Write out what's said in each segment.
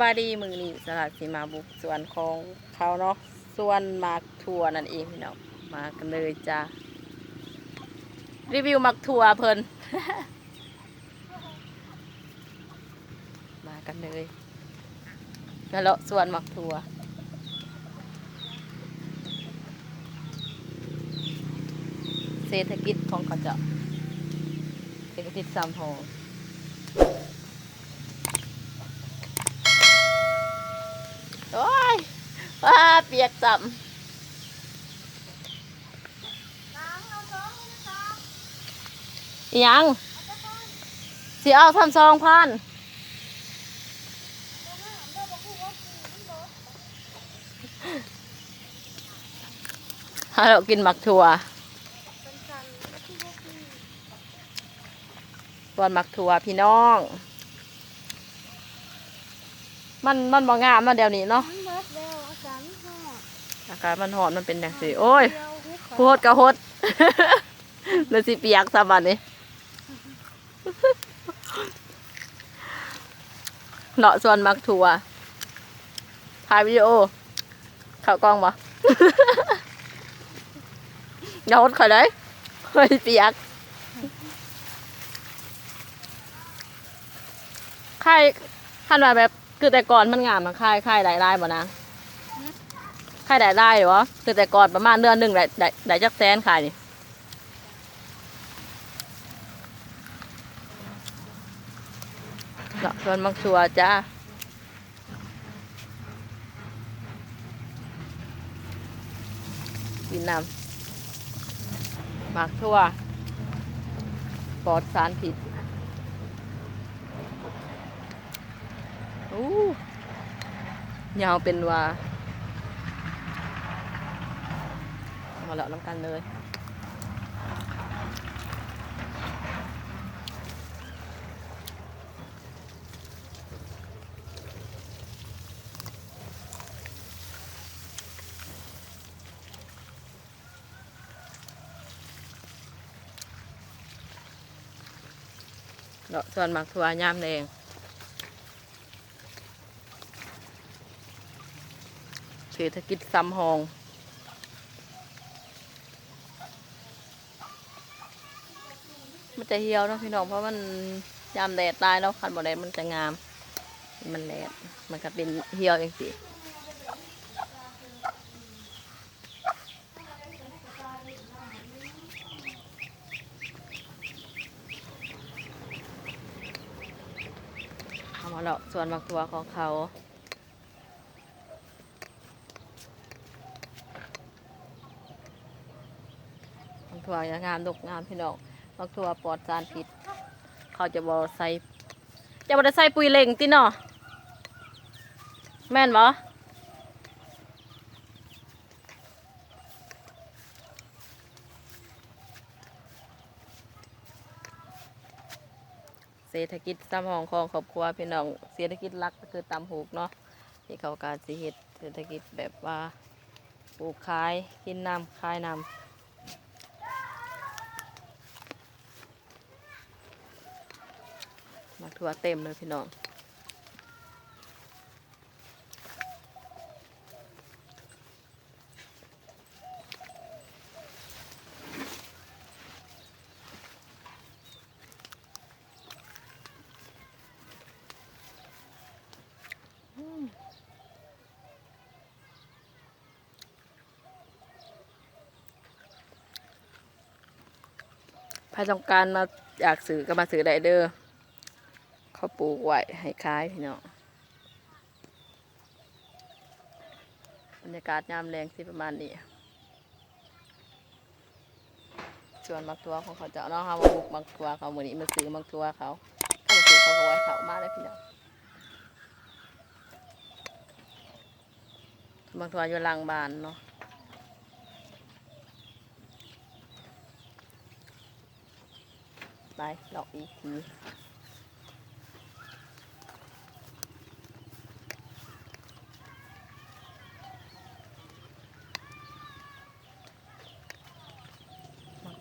บายดีมือนี้สลัดสีมาบุกส่วนของเขาเนาะส่วนหมากถั่วนั่นเองพี่น้องมากันเลยจ้ารีวิวหมักถั่วเพิ่นมากันเลยนั่นแหละสวนหมักถั่วเศรษฐกิจของเขาจะเศรษฐกิจสามหอง โอ้ย ว้าเปียกจับอิหยังสิเอาทำซองพันฮัลโหลกินหมักถั่วบอนหมักถั่วพี่น้อง มันมันบ่งามมาเดี๋ยวนี้เนาะ มันเบิดแล้วอาจารย์พ่อ อากาศมันหอนมันเป็นอย่างสิโอ้ยโคตรกระโคตรเลยสิเปียกซะบัดนี้เลาะส่วนมักถั่วถ่ายวิดีโอ เข้ากล้องบ่อย่าหดข่อยเลยข่อยเปียกค่ายคันว่าแบบคือแต่ก่อนมันงามนะค่ายค่ายได้ได้บ่นะ ขายได้ได้หรอคือแต่ก่อนประมาณเดือนหนึ่งได้ได้ได้จักแสนขายนี่เนาะส่วนบางชัวจ้ากินน้ำหมากทั่วปลอดสารผิดอู้ยาวเป็นว่า มาแล้วน้ำกันเลยเลาะส่วนหมักถั่วย่ามแดงเศรษฐกิจซ้ำหอง มันจะเหี่ยวเนาะพี่น้องเพราะมันยามแดดตายแล้วคันบ่แดดมันจะงาม มันแดดมันก็เป็นเหี่ยวเองสิเอามาแล้วส่วนมักตัวของเขามักถั่วงามดกงามพี่น้อง มักถั่วปลอดสารพิษ เขาจะบอใส่ จะบอได้ใส่ปุ๋ยเล่งติเนาะแม่นบ่เศรษฐกิจตำหองของครอบครัวพี่น้องเศรษฐกิจหลักก็คือตำหูกเนาะที่เขาการสิเฮ็ดเศรษฐกิจแบบว่าปลูกขายกินน้ำขายน้ำ มาทัวเต็มเลยพี่น้องใครต้องการมาอยากซื้อก็มาซื้อได้เด้อ เขาปลูกไว้ให้ขายพี่น้องบรรยากาศยามแรงสิประมาณนี้ส่วนมักตัวของเขาเจ้าเนาะเขามาปลูกมักตัวเขาเหมือนนี้มาซื้อมักตัวเขาเขามาซื้อเขาก็ไว้เขามาเลยพี่น้องมักตัวอยู่หลังบานเนาะไปหลอกอีกที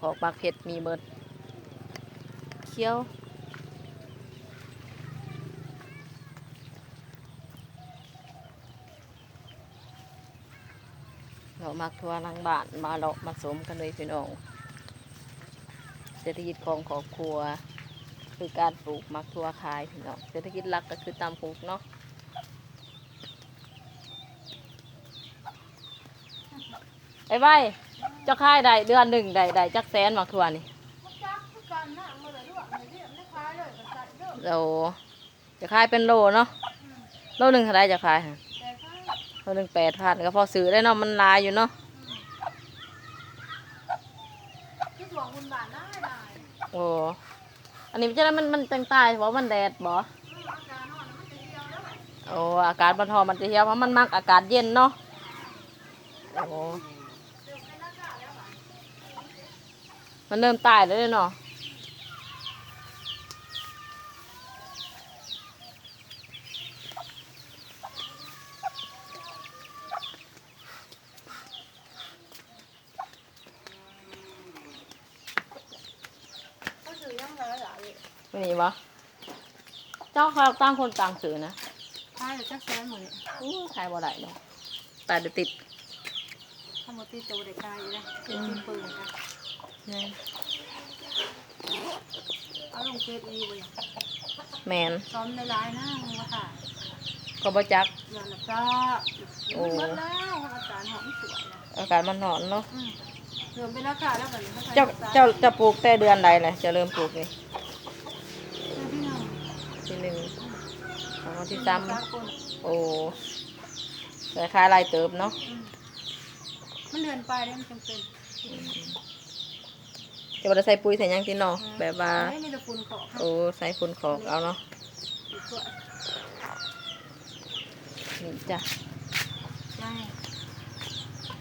ของบักเพ็ดมีเมิดเคี้ยวเรามักทัวร์ลังบานมาเรามาสมกันเลยพี่น้องเศรษฐกิจของขอบครัว คือการปลูกมักทัวร์ขายพี่น้องเศรษฐกิจหลักก็คือตามปลูกเนาะไปไป จะขายได้เดือนหนึ่งได้ได้จักแสนมักทัวนี่จักคือกันนะมาเลยด้วยไม่เรียบไม่คล้ายเลยก็ใส่เด้อเราจะขายเป็นโลเนาะโลหนึ่งเท่าไรจะขายฮะโลหนึ่งแปดพันก็พอซื้อได้เนาะมันลายอยู่เนาะโอ้อันนี้จะได้มันมันจังตายเพราะมันแดดบ่โอ้อากาศบันทอมันจะเหี่ยวเพราะมันมักอากาศเย็นเนาะโอ้ มันเริ่มตายแล้วเนาะก็คือยังไงล่ะไม่นี่บ่เจ้าเขาตั้งคนต่างสื่อนะคล้ายเลยจักแสนหมดเลยอู้ใครบ่ได้เนาะตายเดี๋ยวติดถ้าหมดตีโตเด็กกายอยู่เลยเป็นปืนปืนกันแม่น เอาลงเฟซอีไว้แมนซ้อมในร้ายนะมึงว่าค่ะก็บ่จักเงินละจ้าหมดแล้วอาจารย์หอมสวยนะอากาศมันร้อนเนาะอืมเริ่มเป็นราคาแล้วแบบนี้เจ้าเจ้าจะปลูกแต่เดือนใดเลยจะเริ่มปลูกนี่พี่น้องที่หนึ่งของวันที่สามคนโอ้แต่ค่าลายเติบเนาะมันเดือนไปได้มันจำเป็น จะบ่ได้ใส่ปุ๋ยใส่หยังติเนาะแบบว่า ไม่มีแต่ฝุ่นเกาะค่ะโอ้ใส่ฝุ่นขอกเอาเนาะอีกตัวนี่จ้ะใช่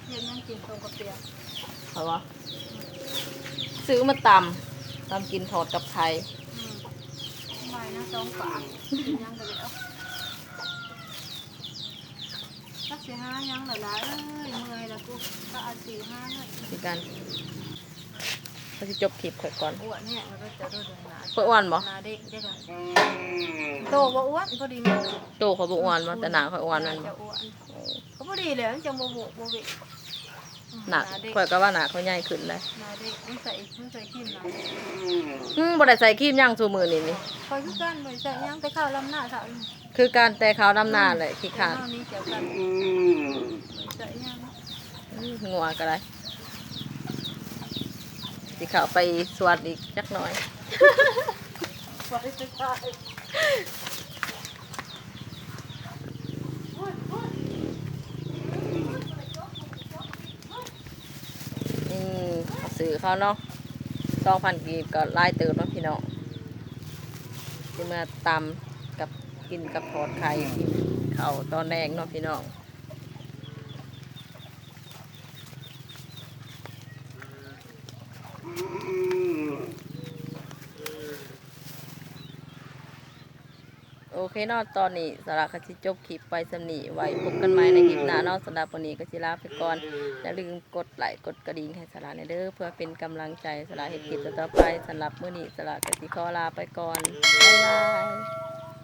เย็นนั่งกินตรงกับเปียกเอาวะซื้อมาตำตำกินทอดกับไข่อืมทำไมนะสองฝากยังกันแล้วสักสี่ห้ายังหลายๆเอ้ยเมื่อยแล้วกูก็เอาสี่ห้าเนี่ยสิกัน ก็สิจบคลิปข่อยก่อนอ้วนเนี่ยมันก็จะเริ่มหนาข่อยอ้วนบ่หนาเด็กเด็กอะโตบ่อ้วนพอดีมั้ยโตเขาบ่อ้วนบ่แต่หน้าข่อยอ้วนนั่นบ่จะอ้วนก็พอดีเลยมันจะโมโมโมเวหน้าเด็กข่อยก็ว่าหน้าเขาใหญ่ขึ้นเลยหนาเด็กมันใส่มันใส่ขี้หนาอืมบ่ได้ใส่ครีมย่างซูมือนี่นี่คอยคือกันบ่ใส่ยังแต่ข้าวลำหน้าเท่านี้คือการแต่ขาวดำหน้าเลยขี้ขาดเท่านี้เกี่ยวกันใส่ยังอื้องัวก็ได้ สิเข้าไปสวดอีกจักหน่อยบ่ได้ใส่อืมสื่อเขาเนาะสองพันกีบก็ไล่เติมเนาะพี่น้องที่มาตำกับกินกับทอดไข่กินข้าตอนแรกเนาะพี่น้อง โอเคนาะตอนนี้สาระคชิจบคลิปไปสำนีไว้พบกันใหม่ในคลิปหน้านอกสำหรับวันนี้ก็สิลาไปก่อนอย่าลืมกดไลค์กดกระดิ่งให้สาระในเด้อเพื่อเป็นกำลังใจสาระเหตุกิจต่อไปสำหรับมื้อนี้สาระกสิขอลาไปก่อนบ๊ายบาย